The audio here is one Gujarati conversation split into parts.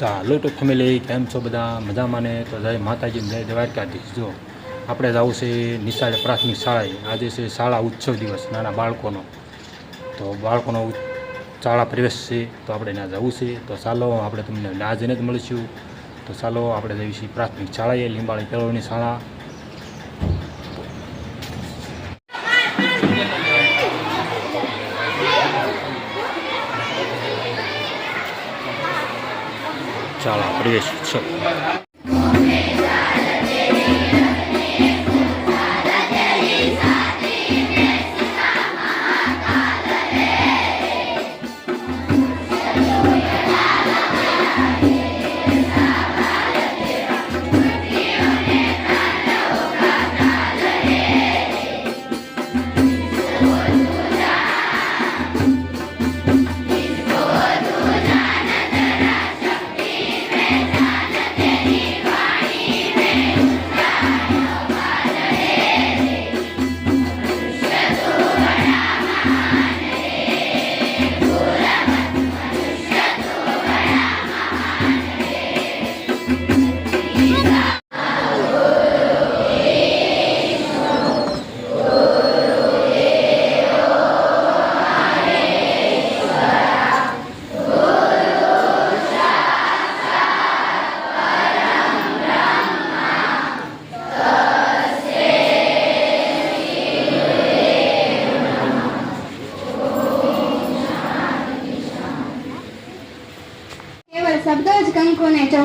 ચાલો તો ફેમિલી કેમ છો બધા? મજામાં ને? તો જય માતાજી જય દ્વારકાધીશ. જો, આપણે જ આવશે નિશાળે પ્રાથમિક શાળાએ. આજે છે શાળા ઉત્સવ દિવસ, નાના બાળકોનો. તો બાળકોનો શાળા પ્રવેશ છે, તો આપણે ત્યાં જવું છે. તો ચાલો, આપણે તમને ના જ મળીશું. તો ચાલો, આપણે જઈશું પ્રાથમિક શાળાએ લીંબાળી કેળવણી શાળા. શાળા પ્રવેશ ઉત્સવ કેવળ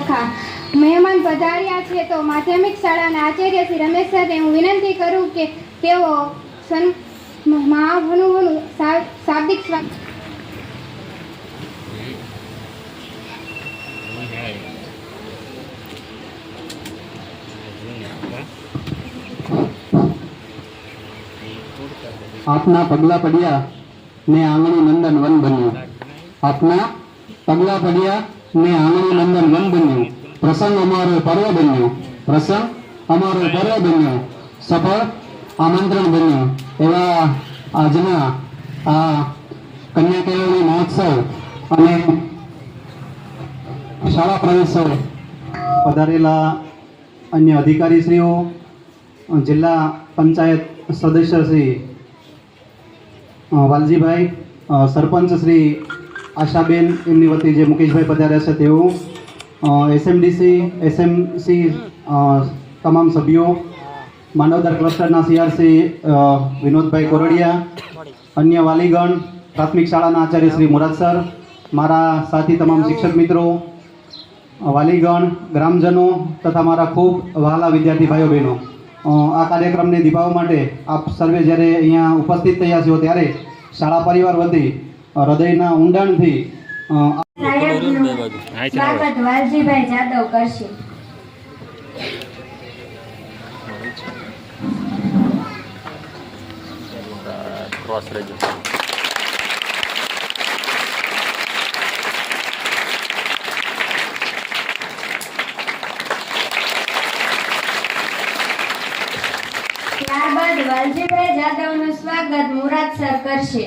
ચોખા મહેમાન પધાર્યા છે તો માધ્યમિક શાળાના આચાર્ય શ્રી રમેશ સાથે હું વિનંતી કરું કે તેઓ સન મહાભનુભનું શાબ્દિક આપના પગલા પડ્યા ને આંગણું નંદન વન બન્યું. આપના પગલા પડ્યા ને આંગણું નંદન વન બન્યું. પ્રસંગ અમારો પર્વ બન્યો. પ્રસંગ અમારો પર્વ બન્યો. સફળ આમંત્રણ બન્યું. એવા આજના આ કન્યા કેળવણી મહોત્સવ અને શાળા પ્રવેશો પધારેલા અન્ય અધિકારીશ્રીઓ, જિલ્લા પંચાયત સદસ્ય શ્રી વાલજીભાઈ સરપંચ શ્રી આશાબેન, એમની વતી જે મુકેશભાઈ પધાર્યા છે તેઓ એસએમડીસી, એસએમસી તમામ સભ્યો માનવદર ક્લસ્ટરના સીઆરસી વિનોદભાઈ કોરડિયા, અન્ય વાલીગણ, પ્રાથમિક શાળાના આચાર્ય શ્રી મુરાદ સર, મારા સાથી તમામ શિક્ષક મિત્રો, વાલીગણ, ગ્રામજનો તથા મારા ખૂબ વહાલા વિદ્યાર્થી ભાઈઓ બહેનો. આ કાર્યક્રમને નિભાવવા માટે આપ સર્વે જ્યારે અહીંયા ઉપસ્થિત થયા છો ત્યારે શાળા પરિવાર વતી હૃદયના ઊંડાણથી સાહેબનું વાલજીભાઈ જાદવ કરશે. ક્રોસ રહેજો ત્યારબાદ વાલજીભાઈ જાદવનું સ્વાગત મુરાદ સર કરશે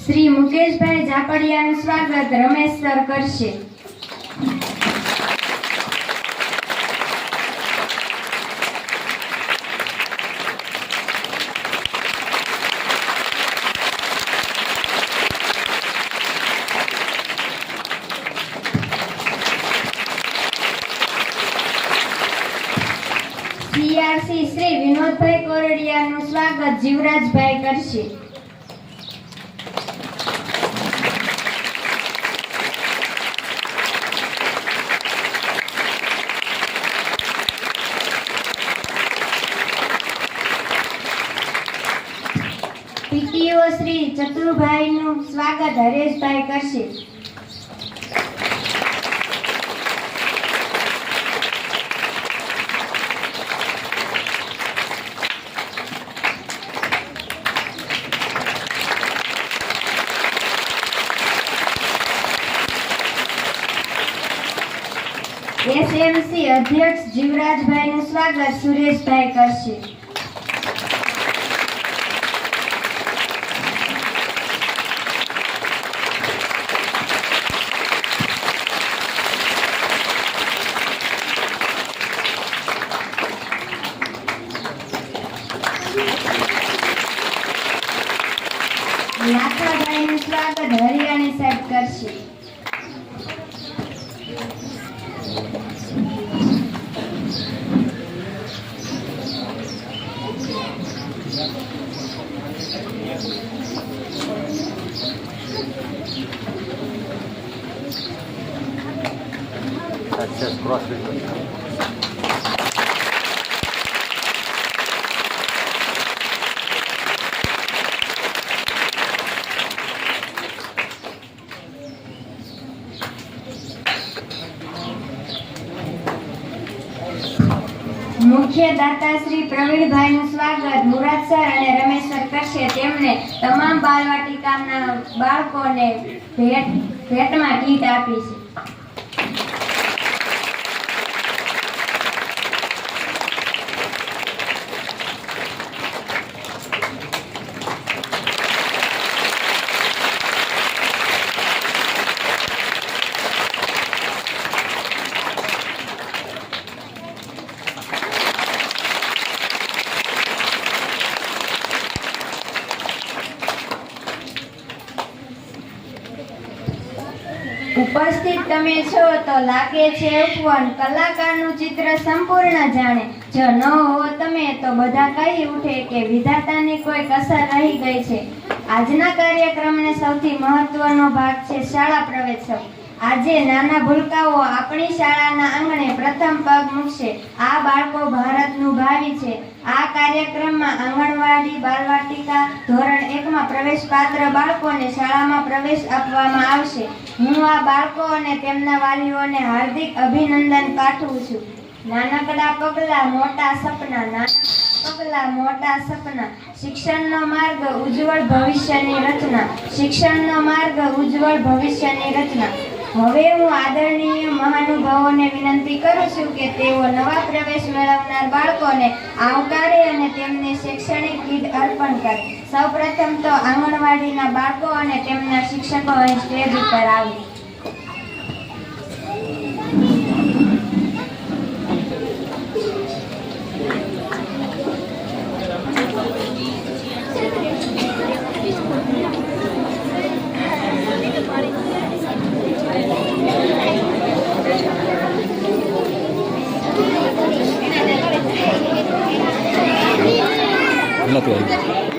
શ્રી મુકેશભાઈ ઝાપડિયાનું સ્વાગત રમેશ સર કરશે સીઆરસી શ્રી વિનોદભાઈ કોરડિયાનું સ્વાગત જીવરાજભાઈ કરશે. ચતુરભાઈનું સ્વાગત હરેશભાઈ કરશે. એસએમસી અધ્યક્ષ જીવરાજભાઈનું સ્વાગત સુરેશભાઈ કરશે લાખાભાઈનું સ્વાગત હરિયાણી સાહેબ કરશે મુખ્ય દાતા શ્રી પ્રવીણભાઈનું સ્વાગત. મુરાદ સર અને રમેશ સર કરશે તેમણે તમામ બાલવાટિકાના બાળકોને ભેટ ભેટમાં કીટ આપી છે. ઉપસ્થિત તમે છો તો લાગે છે ઉપવન કલાકારનું ચિત્ર સંપૂર્ણ જાણે. જો ન હો તમે તો બધા કહી ઉઠે કે વિધાતાની કોઈ કસર રહી ગઈ છે. આજના કાર્યક્રમને સૌથી મહત્વનો ભાગ છે શાળા પ્રવેશક. આજે નાના ભૂલકાઓ આપણી શાળાના આંગણે પ્રથમ પગ મૂકશે. આ બાળકો ભારતનું ભાવિ છે. આ કાર્યક્રમમાં આંગણવાડી, બાલવાટિકા ધોરણ એકમાં પ્રવેશ પાત્ર બાળકોને શાળામાં પ્રવેશ આપવામાં આવશે. હું આ બાળકો અને તેમના વાલીઓને હાર્દિક અભિનંદન પાઠવું છું. નાનકડા પગલા મોટા સપના, નાના પગલા મોટા સપના. શિક્ષણનો માર્ગ ઉજ્જવળ ભવિષ્યની રચના. શિક્ષણનો માર્ગ ઉજ્જવળ ભવિષ્યની રચના. હવે હું આદરણીય મહાનુભાવોને વિનંતી કરું છું કે તેઓ નવા પ્રવેશ મેળવનાર બાળકોને આવકારે અને તેમને શૈક્ષણિક કીટ અર્પણ કરે. સૌપ્રથમ તો આંગણવાડીના બાળકો અને તેમના શિક્ષકો અહીં સ્ટેજ ઉપર આવે નહોતું આવ્યું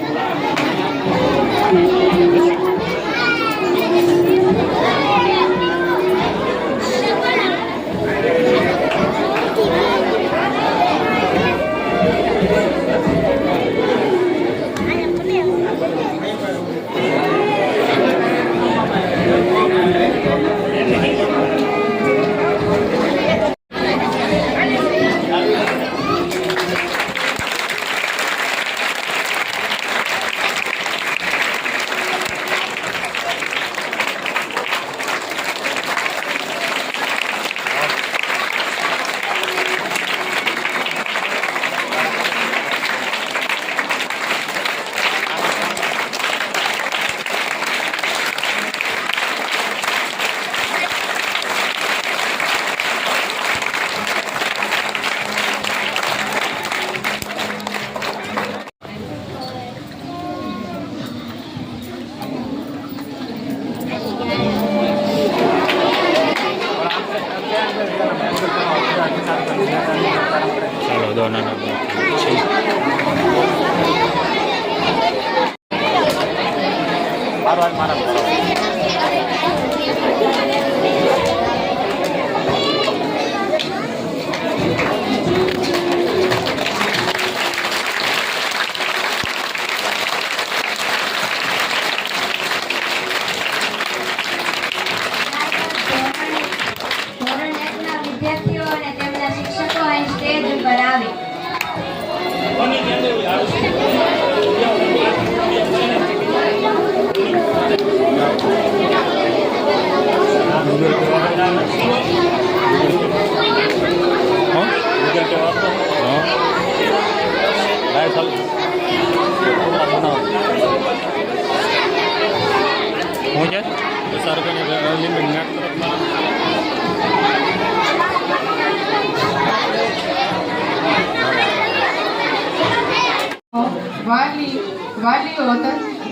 વાલીઓ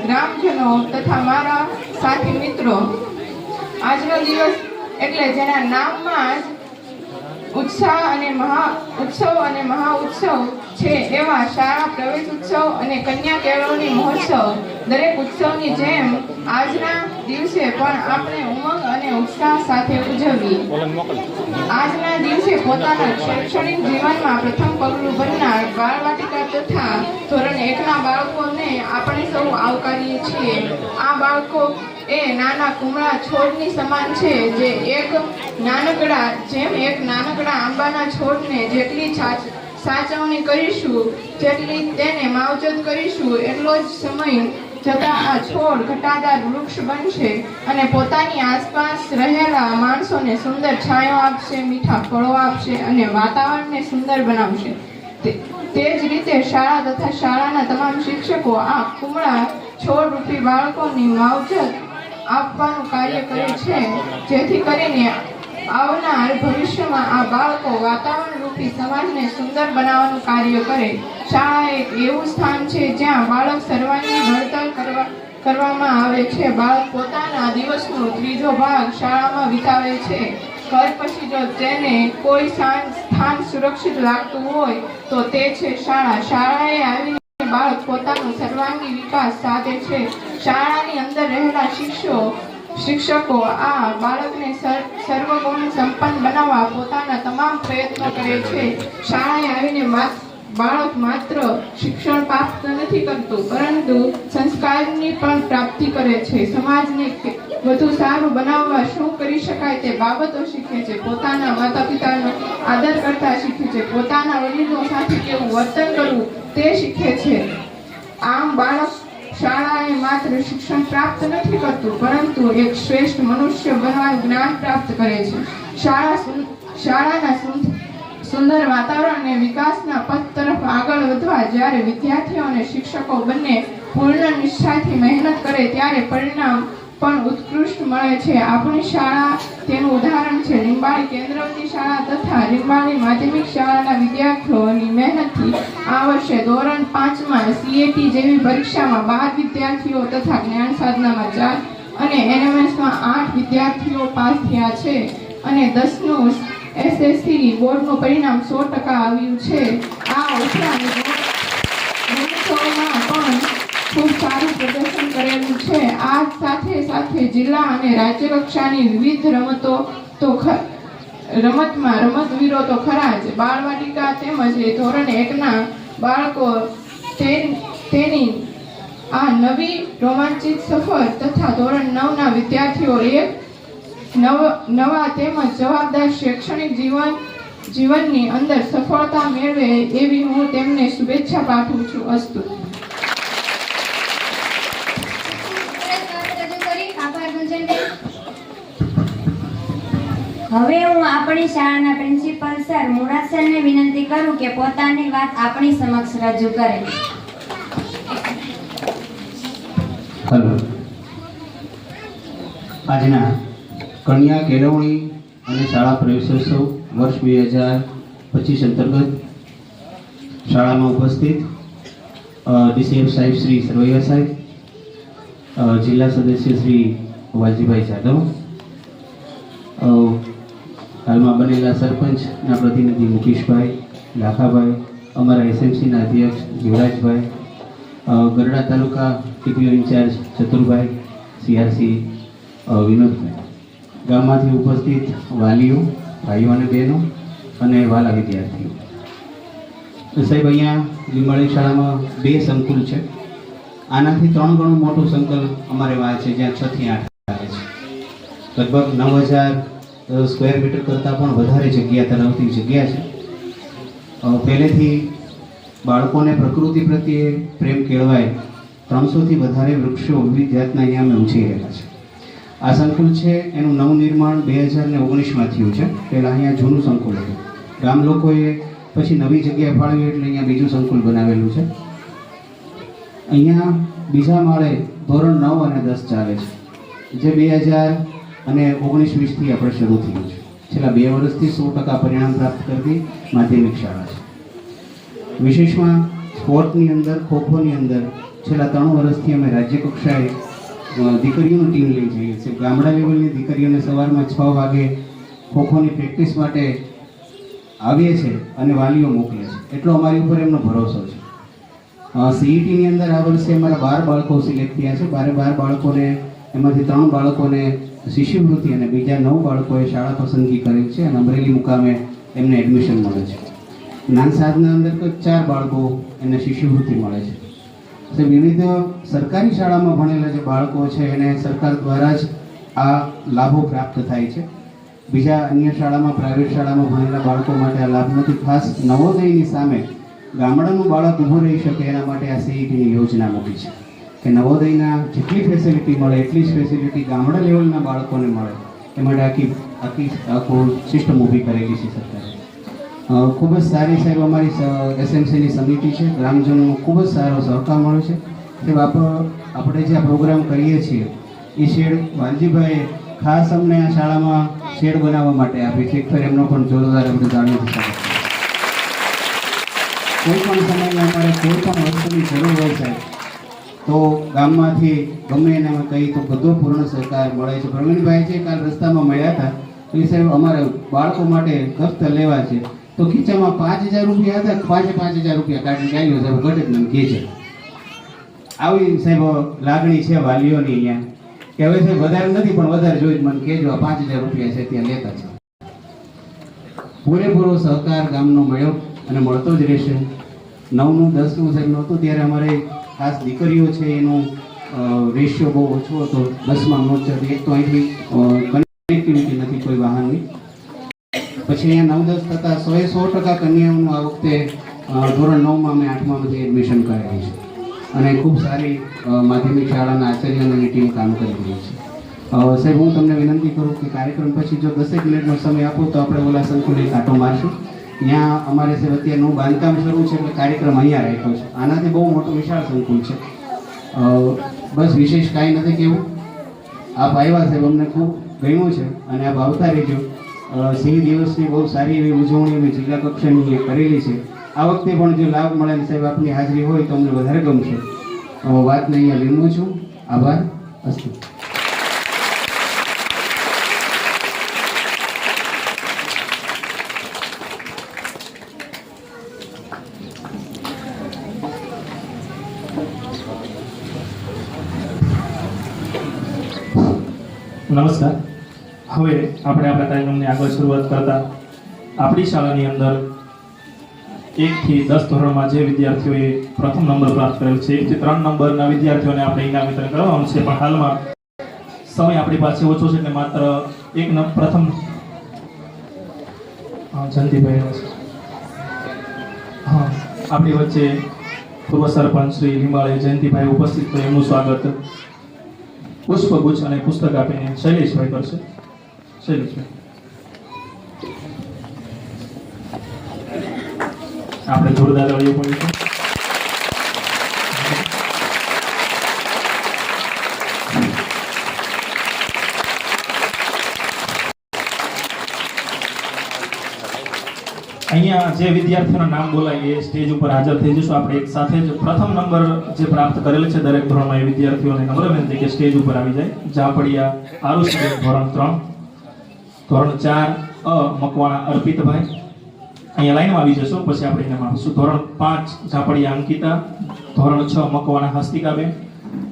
ગ્રામજનો તથા મારા સાથી મિત્રો, આજનો દિવસ એટલે જેના નામમાં જ ઉત્સાહ અને મહા, ઉત્સવ અને મહા ઉત્સવ છે એવા શાળા, પ્રવેશ ઉત્સવ અને કન્યા કેળવણી મહોત્સવ. દરેક ઉત્સવની જેમ આજના દિવસે પણ આપણે ઉમંગ અને ઉત્સાહ સાથે ઉજવીએ. આજના દિવસે પોતાના શૈક્ષણિક જીવનમાં પ્રથમ પગલું ભરનાર બાળવાટિકા તથા ધોરણ એકના બાળકોને આપણે સૌ આવકારીએ છીએ. આ બાળકો એ નાના કુમળા છોડની સમાન છે જે એક નાનકડા જેમ એક નાનકડા આંબાના છોડને જેટલી સાચવણી કરીશું જેટલી તેને માવજત કરીશું એટલો જ સમય જતાં આ છોડ ઘટાદાર વૃક્ષ બનશે અને પોતાની આસપાસ રહેલા માણસોને સુંદર છાંયો આપશે, મીઠા ફળો આપશે અને વાતાવરણને સુંદર બનાવશે. તે જ રીતે શાળા તથા શાળાના તમામ શિક્ષકો આ કુમળા છોડ રૂપી બાળકોની માવજત આપવાનું કાર્ય કરે છે. જેથી કરીને આવનાર ભવિષ્યમાં આ બાળકો વાતાવરણ રૂપી સમાજને સુંદર બનાવવાનું કાર્ય કરે. શાળા એક એવું સ્થાન છે જ્યાં બાળક સર્વાંગી ઘડતર કરવા, કરવામાં આવે છે. બાળક પોતાના દિવસનો ત્રીજો ભાગ શાળામાં વિતાવે છે. ઘર પછી જો તેને કોઈ સ્થાન સુરક્ષિત લાગતું હોય, તો તે છે શાળા. શાળાએ આવીને બાળક પોતાનો સર્વાંગી વિકાસ સાધે છે. શાળાની અંદર રહેલા શિક્ષકો શિક્ષકો આ બાળકને સર- સર્વગુણ સંપન્ન બનાવવા પોતાના તમામ પ્રયત્નો કરે છે. શાળાએ આવીને બાળક માત્ર શિક્ષણ પ્રાપ્ત નથી કરતું, પરંતુ સંસ્કારની પણ પ્રાપ્તિ કરે છે. સમાજને વધુ સારું બનાવવા શું કરી શકાય તે બાબતો શીખે છે. પોતાના માતા પિતાનો આદર કરતા શીખે છે. પોતાના વડીલો સાથે કેવું વર્તન કરવું તે શીખે છે. આમ બાળક શાળાએ માત્ર શિક્ષણ પ્રાપ્ત નથી કરતું, પરંતુ એક શ્રેષ્ઠ મનુષ્ય બનવાનું જ્ઞાન પ્રાપ્ત કરે છે. શાળા શાળાના સુંદર વાતાવરણ અને વિકાસના પથ તરફ આગળ વધવા જ્યારે વિદ્યાર્થીઓ અને શિક્ષકો બંને પૂર્ણ નિષ્ઠાથી મહેનત કરે, ત્યારે પરિણામ પણ ઉત્કૃષ્ટ મળે છે. આપણી શાળા તેનું ઉદાહરણ છે. લીંબાળી કેન્દ્રવતી શાળા તથા લીંબાળી માધ્યમિક શાળાના વિદ્યાર્થીઓની મહેનતથી આ વર્ષે ધોરણ પાંચમાં સીએટી જેવી પરીક્ષામાં બાર વિદ્યાર્થીઓ તથા જ્ઞાન સાધનામાં ચાર અને એનએમએસમાં આઠ વિદ્યાર્થીઓ પાસ થયા છે અને દસનું એસએસસી બોર્ડનું પરિણામ સો ટકા આવ્યું છે. આ ઉપરાંત પણ ખૂબ સારું પ્રદર્શન કરેલું છે. આ સાથે સાથે જિલ્લા અને રાજ્ય કક્ષાની વિવિધ રમતો તો રમતમાં રમતવીરો તો ખરા જ. બાળવાટિકા તેમજ ધોરણ એકના બાળકો તેની આ નવી રોમાંચિત સફર તથા ધોરણ નવના વિદ્યાર્થીઓ એક નવ, નવા તેમજ જવાબદાર શૈક્ષણિક જીવન, જીવનની અંદર સફળતા મેળવે એવી હું તેમને શુભેચ્છા પાઠવું છું અસ્તુ. હવે હું આપણી શાળાના પ્રિન્સિપલ સર મુરાસરને વિનંતી કરું કે પોતાની વાત આપણી સમક્ષ રજૂ કરે. હલો. આજના કન્યા કેળવણી અને શાળા પ્રવેશોત્સવ વર્ષ બે હજાર પચીસ અંતર્ગત શાળામાં ઉપસ્થિત ડીસીએફ સાહેબ શ્રી સરવૈયા સાહેબ જિલ્લા સદસ્ય શ્રી વાલજીભાઈ જાદવ બનેલા સરપંચના પ્રતિનિધિ મુકેશભાઈ, લાખાભાઈ, અમારા એસએમસીના અધ્યક્ષ Jivrajbhai Garada taluka TPO incharge Chaturbhai CRC Vinodbhai. ગામમાંથી ઉપસ્થિત વાલીઓ, ભાઈઓ અને બહેનો અને વાલા વિદ્યાર્થીઓ. સાહેબ, અહીંયા લીંબાળી શાળામાં બે સંકુલ છે. આનાથી ત્રણ ગણું મોટું સંકુલ અમારે વાત છે, જ્યાં છથી આઠ આવે છે. લગભગ નવ હજાર સ્ક્વેર મીટર કરતાં પણ વધારે જગ્યા ધરાવતી જગ્યા છે. પહેલેથી બાળકોને પ્રકૃતિ પ્રત્યે પ્રેમ કેળવાય ત્રણસોથી વધારે વૃક્ષો વિવિધ જાતના અહીંયા અમે ઉછેરી રહ્યા છે આ સંકુલ છે, એનું નવનિર્માણ બે હજાર ને ઓગણીસમાં થયું છે. પહેલાં અહીંયા જૂનું સંકુલ હતું. ગામ લોકોએ પછી નવી જગ્યા ફાળવી એટલે અહીંયા બીજું સંકુલ બનાવેલું છે. અહીંયા બીજા માળે ધોરણ નવ અને દસ ચાલે છે. જે બે હજાર અને ઓગણીસ વીસથી આપણે શરૂ થયું છે. છેલ્લા બે વર્ષથી સો ટકા પરિણામ પ્રાપ્ત કરતી માધ્યમિક શાળા છે. વિશેષમાં સ્પોર્ટની અંદર, ખોખોની અંદર છેલ્લા ત્રણ વર્ષથી અમે રાજ્ય કક્ષાએ દીકરીઓની ટીમ લઈ જઈએ છીએ. ગામડા લેવલની દીકરીઓને સવારમાં છ વાગે ખોખોની પ્રેક્ટિસ માટે આવીએ છીએ અને વાલીઓ મોકલે છે. એટલો અમારી ઉપર એમનો ભરોસો છે. સીઈટીની અંદર આ વર્ષે અમારા બાર બાળકો સિલેક્ટ થયા છે. બારે બાર બાળકોને, એમાંથી ત્રણ બાળકોને શિષ્યવૃત્તિ અને બીજા નવ બાળકોએ શાળા પસંદગી કરેલ છે અને અમરેલી મુકામે એમને એડમિશન મળે છે. જ્ઞાન સાધના અંદર ચાર બાળકો એમને શિષ્યવૃત્તિ મળે છે. એટલે વિવિધ સરકારી શાળામાં ભણેલા જે બાળકો છે એને સરકાર દ્વારા જ આ લાભો પ્રાપ્ત થાય છે. બીજા અન્ય શાળામાં પ્રાઇવેટ શાળામાં ભણેલા બાળકો માટે આ લાભ નથી. ખાસ નવોદયની સામે ગામડાનું બાળક ઊભું રહી શકે એના માટે આ સીઈટીની યોજના મૂકી છે. કે નવોદયના જેટલી ફેસિલિટી મળે, એટલી જ ફેસિલિટી ગામડા લેવલના બાળકોને મળે એ માટે આખી આખી, આખું સિસ્ટમ ઊભી કરેલી છે સરકારે. ખૂબ જ સારી સાહેબ અમારી એસએમસીની સમિતિ છે, ગ્રામજનોનો ખૂબ જ સારો સહકાર મળ્યો છે. કે બાપ આપણે જે આ પ્રોગ્રામ કરીએ છીએ, એ શેડ વાલજીભાઈએ ખાસ અમને આ શાળામાં શેડ બનાવવા માટે આપી છે. એક ફેર એમનો પણ જોરદાર આપણે જાણવું છે કોઈ પણ સમયમાં અમારે કોઈ પણ વસ્તુની જરૂર હોય સાહેબ તો ગામમાંથી ગમે એને અમે કહીએ તો બધો પૂર્ણ સહકાર મળે છે. પ્રવીણભાઈ છે કાલ રસ્તામાં મળ્યા હતા, એ સાહેબ અમારે બાળકો માટે દફતર લેવા છે. તો ખીચામાં પાંચ હજાર રૂપિયા હતા પાંચે પાંચ હજાર રૂપિયા કાઢી કાઢ્યો સાહેબ ઘટે જ મને કહે છે. આવી સાહેબ લાગણી છે વાલીઓની અહીંયા. કે હવે સાહેબ વધારે નથી, પણ વધારે જોઈ મને કહેજો પાંચ હજાર રૂપિયા છે ત્યાં લેતા છે. પૂરેપૂરો સહકાર ગામનો મળ્યો અને મળતો જ રહેશે. નવનું દસનું સાહેબ નહોતું, ત્યારે અમારે ખાસ દીકરીઓ છે, એનું રેશિયો બહુ ઓછો હતો. દસમાં મોરચા એક તો અહીંથી કનેક્ટિવિટી નથી કોઈ વાહનની. પછી અહીંયા નવ દસ થતાં સો એ સો ટકા કન્યાઓનું આ વખતે ધોરણ નવમાં અમે આઠમામાંથી એડમિશન કરાવી છે. અને ખૂબ સારી માધ્યમિક શાળાના આચાર્યની ટીમ કામ કરી રહી છે. સાહેબ, હું તમને વિનંતી કરું કે કાર્યક્રમ પછી જો દસેક મિનિટનો સમય આપો તો આપણે ઓલા સંકુલિત આંટો મારશું. ત્યાં અમારે સાહેબ અત્યારનું બાંધકામ શરૂ છે એટલે કાર્યક્રમ અહીંયા રાખ્યો છે. આનાથી બહુ મોટું વિશાળ સંકુલ છે. બસ વિશેષ કાંઈ નથી કહેવું. આપ આવ્યા સાહેબ અમને ખૂબ ગમ્યું છે અને આપ આવતા રહેજો. સિંહ દિવસની બહુ સારી એવી ઉજવણી અમે જિલ્લા કક્ષાની કરેલી છે. આ વખતે પણ જો લાભ મળે સાહેબ આપની હાજરી હોય તો અમને વધારે ગમશે. વાતને અહીંયા વિનવું છું. આભાર. અસ્તુ. નમસ્કાર. હવે આપણે આપણા કાર્યક્રમની આગળ શરૂઆત કરતા આપણી શાળાની અંદર એકથી દસ ધોરણમાં જે વિદ્યાર્થીઓએ પ્રથમ નંબર પ્રાપ્ત કરેલ છે એકથી ત્રણ નંબરના વિદ્યાર્થીઓને આપણે ઇનામ વિતરણ કરવાનું છે. પણ હાલમાં સમય આપણી પાસે ઓછો છે એટલે માત્ર એક પ્રથમ જયંતિભાઈ હા, આપણી વચ્ચે પૂર્વ સરપંચ શ્રી લીંબાળી જયંતિભાઈ ઉપસ્થિત એમનું સ્વાગત. પુષ્પગુચ્છ અને પુસ્તક આપીને શૈલેષભાઈ કરશે. શૈલેષભાઈ. આપણે જોરદાર તાળીઓ પડીશું અહીંયા જે વિદ્યાર્થીઓના નામ બોલાય એ સ્ટેજ ઉપર હાજર થઈ જશું આપણે એક સાથે જ પ્રથમ નંબર જે પ્રાપ્ત કરેલ છે દરેક ધોરણમાં એ વિદ્યાર્થીઓને નમ્ર વિનંતી કે સ્ટેજ ઉપર આવી જાય. ઝાપડિયા આરુષ ધોરણ ત્રણ. ધોરણ ચાર, અ, મકવાણા, અર્પિતભાઈ. અહીંયા લાઈનમાં આવી જશો, પછી આપણે એને આપીશું ધોરણ પાંચ, ઝાપડિયા, અંકિતા. ધોરણ છ, મકવાણા, હસ્તિકાબેન.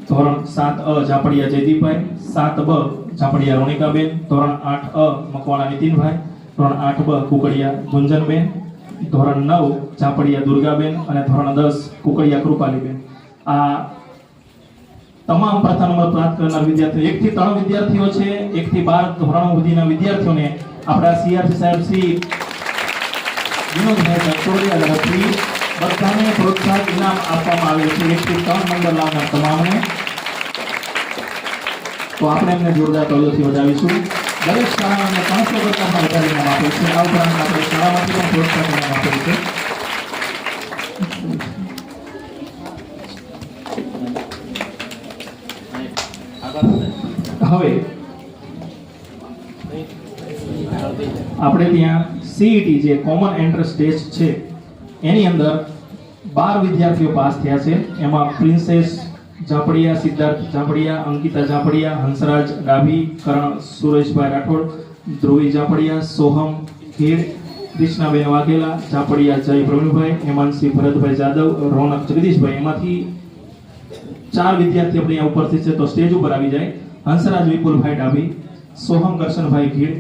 ધોરણ સાત, અ, ઝાપડિયા, જયદીપભાઈ. સાત, બ, ઝાપડિયા, રોણિકાબેન. ધોરણ આઠ, અ, મકવાણા, નીતિનભાઈ. ધોરણ આઠ, બ, કુકડિયા, ગુંજનબેન. ધોરણ નવ ઝાપડિયા દુર્ગાબેન અને ધોરણ દસ, કુકડિયા કૃપાલીબેન. આ તમામ પ્રથમ નંબર પ્રાપ્ત કરનાર વિદ્યાર્થીઓ એક થી ત્રણ વિદ્યાર્થીઓ છે એક થી બાર ધોરણ સુધીના વિદ્યાર્થીઓને આપણા સીઆરસી સાહેબ શ્રી વિનોદભાઈ ચોડિયા તરફથી બધાને પ્રોત્સાહન ઇનામ આપવામાં આવે છે. એક થી ત્રણ નંબર લાવનાર તમામને. તો આપણે એમને જોરદાર તાળીઓથી વધાવીશું. દરેક શાળાઓને ત્રણસો આપે છે આ ઉપરાંત આપણે શાળામાંથી પણ પ્રોત્સાહન ઇનામ આપેલ હવે આપણે ત્યાં સીઈટી જે કોમન એન્ટ્રન્સ ટેસ્ટ છે, એની અંદર બાર વિદ્યાર્થીઓ પાસ થયા છે. એમાં પ્રિન્સેસ ઝાપડિયા, સિદ્ધાર્થ ઝાપડિયા, અંકિતા ઝાપડિયા, હંસરાજ ડાભી કરણ સુરેશભાઈ રાઠોડ ધ્રુવી જાપડિયા, સોહમ, ખીર, કૃષ્ણાબેન વાઘેલા, જાપડિયા જય પ્રવીણભાઈ, હેમાંશી ભરતભાઈ જાદવ, રોનક જગદીશભાઈ. એમાંથી ચાર વિદ્યાર્થી આપણે અહીંયા ઉપરથી છે, તો સ્ટેજ ઉપર આવી જાય. હંસરાજ વિપુલભાઈ ડાભી, સોહમ કરશનભાઈ ખીર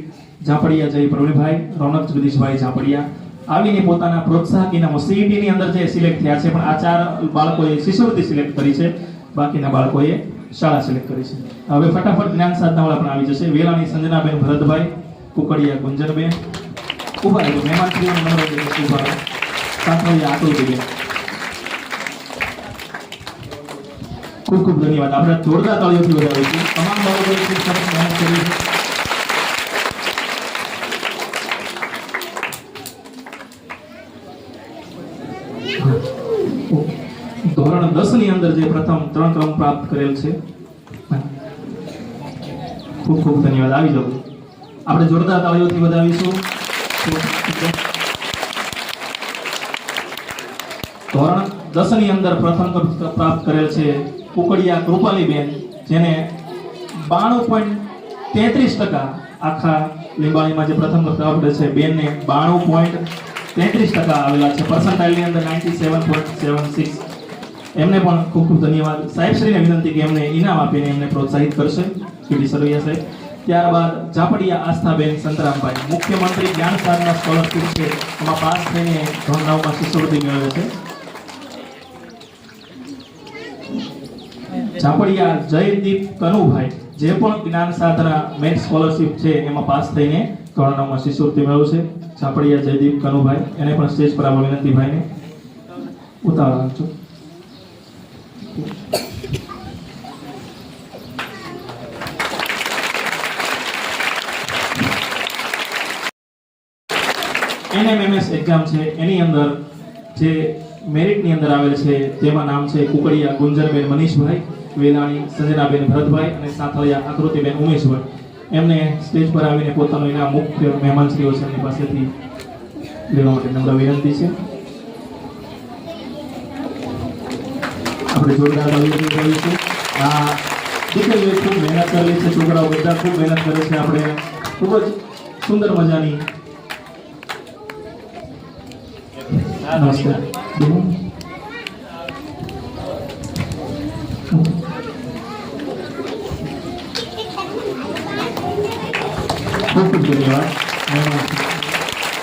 ઝાપડિયા જય પ્રવીણભાઈ, રોનક જગદીશભાઈ ઝાપડિયા આવીને પોતાના પ્રોત્સાહક ઇનામો સીઈટીની અંદર જે સિલેક્ટ થયા છે, પણ આ ચાર બાળકોએ શિષ્યવૃત્તિ સિલેક્ટ કરી છે. બાકીના બાળકોએ શાળા સિલેક્ટ કરી છે. હવે ફટાફટ જ્ઞાન સાધનાવાળા પણ આવી જશે. વેલાની સંજનાબેન ભરતભાઈ કુકડિયા ગુંજનબેન ઊભા રહેજો મહેમાન શ્રીઓનો દઈશું, ઊભા રહો. સાંકળિયા આતુરબેન ખૂબ ખૂબ ધન્યવાદ. આપણે જોરદાર તાળીઓથી વધાવીશું તમામ બાળકોએ ખૂબ સરસ મહેનત કરી છે ની અંદર જે પ્રથમ ત્રણ ક્રમ પ્રાપ્ત કરેલ છે. ખૂબ ખૂબ ધન્યવાદ. આવી જાઓ. આપણે જોરદાર તાળીઓથી વધાવીશું. ધોરણ દસની અંદર પ્રથમ પ્રાપ્ત કરેલ છે કુકડિયા કૃપાલીબેન, જેને બાણું પોઈન્ટ તેત્રીસ ટકા આખા લીંબાણીમાં જે પ્રથમ પ્રાપ્ત છે, બેનને બાણું પોઈન્ટ તેત્રીસ ટકા આવેલા છે. પર્સન્ટાઇલની અંદર ninety seven point seven six એમને પણ ખૂબ ખૂબ ધન્યવાદ. સાહેબશ્રીને વિનંતી કે એમને ઇનામ આપીને એમને પ્રોત્સાહિત કરશે. પીડી સરવૈયા સાહેબ. ત્યારબાદ ઝાપડિયા આસ્થાબેન સંતરામભાઈ. મુખ્યમંત્રી જ્ઞાન સાધના સ્કોલરશીપ છે. એમાં પાસ થઈને ધોરણ નવમાં શિષ્યવૃત્તિ મેળવે છે. ઝાપડિયા જયદીપ કનુભાઈ. જે પણ જ્ઞાન સાધના મેન સ્કોલરશિપ છે, એમાં પાસ થઈને ધોરણ નવમાં શિષ્યવૃત્તિ મેળવશે. ઝાપડિયા જયદીપ કનુભાઈ. એને પણ સ્ટેજ પર આવો વિનંતીભાઈને. ઉતાવળ રાખજો એનએમએમએસ એક્ઝામ છે, એની અંદર જે મેરિટની અંદર આવેલ છે, તેમાં નામ છે કુકડિયા ગુંજરબેન મનીષભાઈ, વેલાણી સંજનાબેન ભરતભાઈ અને સાથળિયા આકૃતિબેન ઉમેશભાઈ. એમને સ્ટેજ પર આવીને પોતાનું ઇનામ મુખ્ય મહેમાનશ્રીઓ છે એમની પાસેથી લેવા માટે નમ્ર વિનંતી છે. આપણે જોરદાર તાળીઓથી વધાવીશું. આ દીકરીઓએ ખૂબ મહેનત કરેલી છે, છોકરાઓ બધા ખૂબ મહેનત કરે છે. આપણે ખૂબ જ સુંદર મજાની નમસ્કાર. ખૂબ ખૂબ ધન્યવાદ.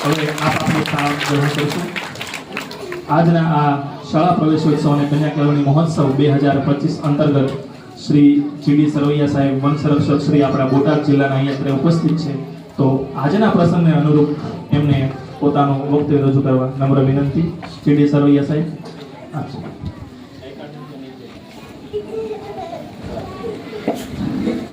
હવે આપ આપણી શાળા ગ્રહણ કરીશું. આજના આ શાળા પ્રવેશોત્સવ અને કન્યા કેળવણી મહોત્સવ બે હજાર પચીસ અંતર્ગત શ્રી જીડી સરવૈયા સાહેબ, વન સંરક્ષક શ્રી આપણા બોટાદ જિલ્લાના અહીંયા ઉપસ્થિત છે. તો આજના પ્રસંગને અનુરૂપ એમને પોતાનું વક્તવ્ય રજૂ કરવા નમ્ર વિનંતી. જીડી સરવૈયા સાહેબ